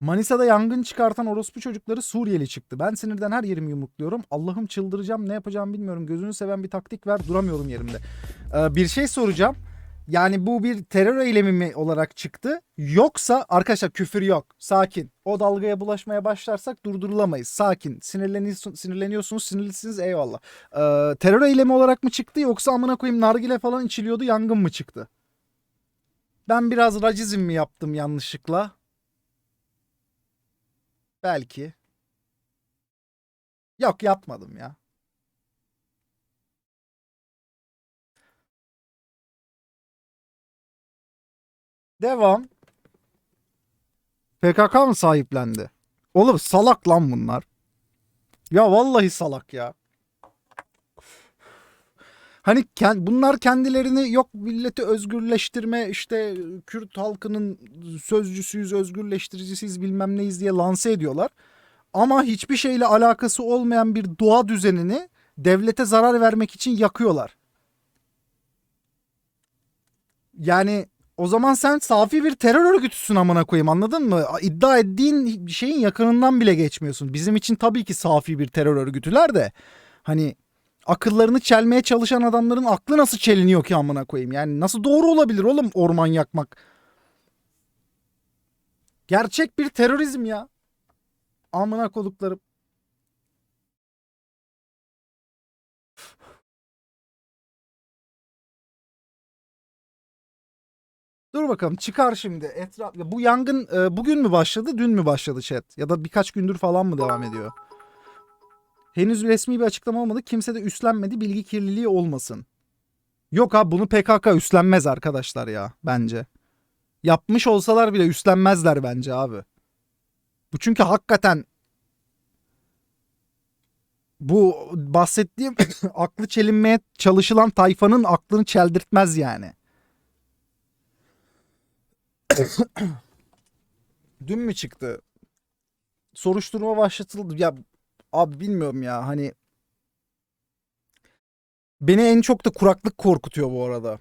Manisa'da yangın çıkartan orospu çocukları Suriyeli çıktı. Ben sinirden her yerimi yumrukluyorum. Allah'ım çıldıracağım ne yapacağımı bilmiyorum. Gözünü seven bir taktik ver duramıyorum yerimde. Ee, bir şey soracağım. Yani bu bir terör eylemi mi olarak çıktı? Yoksa arkadaşlar küfür yok. Sakin. O dalgaya bulaşmaya başlarsak durdurulamayız. Sakin. Sinirleniyorsun, sinirleniyorsunuz, sinirlisiniz eyvallah. Ee, terör eylemi olarak mı çıktı yoksa amına koyayım nargile falan içiliyordu yangın mı çıktı? Ben biraz racizm mi yaptım yanlışlıkla? Belki. Yok yapmadım ya. Devam. PKK mı sahiplendi? Oğlum salak lan bunlar. Ya vallahi salak ya. Hani ken- bunlar kendilerini yok milleti özgürleştirme işte Kürt halkının sözcüsüyüz, özgürleştiricisiyiz bilmem neyiz diye lanse ediyorlar. Ama hiçbir şeyle alakası olmayan bir doğa düzenini devlete zarar vermek için yakıyorlar. Yani o zaman sen safi bir terör örgütüsün amına koyayım anladın mı? İddia ettiğin şeyin yakınından bile geçmiyorsun. Bizim için tabii ki safi bir terör örgütüler de hani akıllarını çelmeye çalışan adamların aklı nasıl çeliniyor ki amına koyayım? Yani nasıl doğru olabilir oğlum orman yakmak? Gerçek bir terörizm ya. Amına koduklarım. Dur bakalım çıkar şimdi. Etraf bu yangın e, bugün mü başladı, dün mü başladı chat? Ya da birkaç gündür falan mı devam ediyor? Henüz resmi bir açıklama olmadı. Kimse de üstlenmedi. Bilgi kirliliği olmasın. Yok abi bunu PKK üstlenmez arkadaşlar ya bence. Yapmış olsalar bile üstlenmezler bence abi. Bu çünkü hakikaten bu bahsettiğim aklı çelinmeye çalışılan tayfanın aklını çeldirtmez yani. Dün mü çıktı? Soruşturma başlatıldı. Ya abi bilmiyorum ya hani beni en çok da kuraklık korkutuyor bu arada.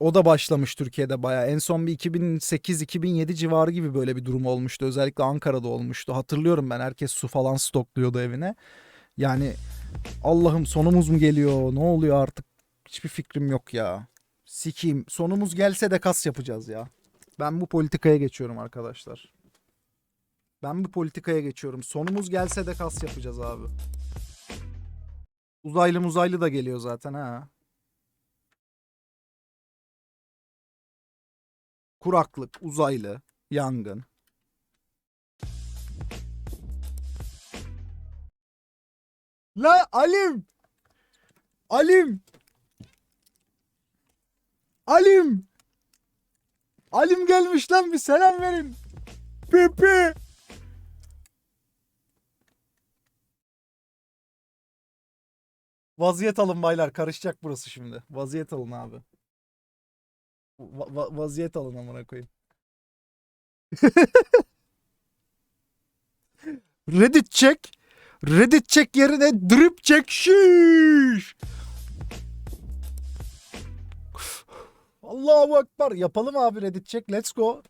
O da başlamış Türkiye'de baya. En son bir 2008-2007 civarı gibi böyle bir durum olmuştu. Özellikle Ankara'da olmuştu. Hatırlıyorum ben herkes su falan stokluyordu evine. Yani Allah'ım sonumuz mu geliyor? Ne oluyor artık? Hiçbir fikrim yok ya. Sikiyim. Sonumuz gelse de kas yapacağız ya. Ben bu politikaya geçiyorum arkadaşlar. Ben bu politikaya geçiyorum. Sonumuz gelse de kas yapacağız abi. Uzaylı muzaylı da geliyor zaten ha. Kuraklık, uzaylı, yangın. La Alim! Alim! Alim! Alim gelmiş lan bir selam verin. Pepe! Vaziyet alın baylar. Karışacak burası şimdi. Vaziyet alın abi. Va- va- vaziyet alın amına koyayım. Reddit check. Reddit check yerine drip check şiş. Allahu Ekber. Yapalım abi Reddit check. Let's go.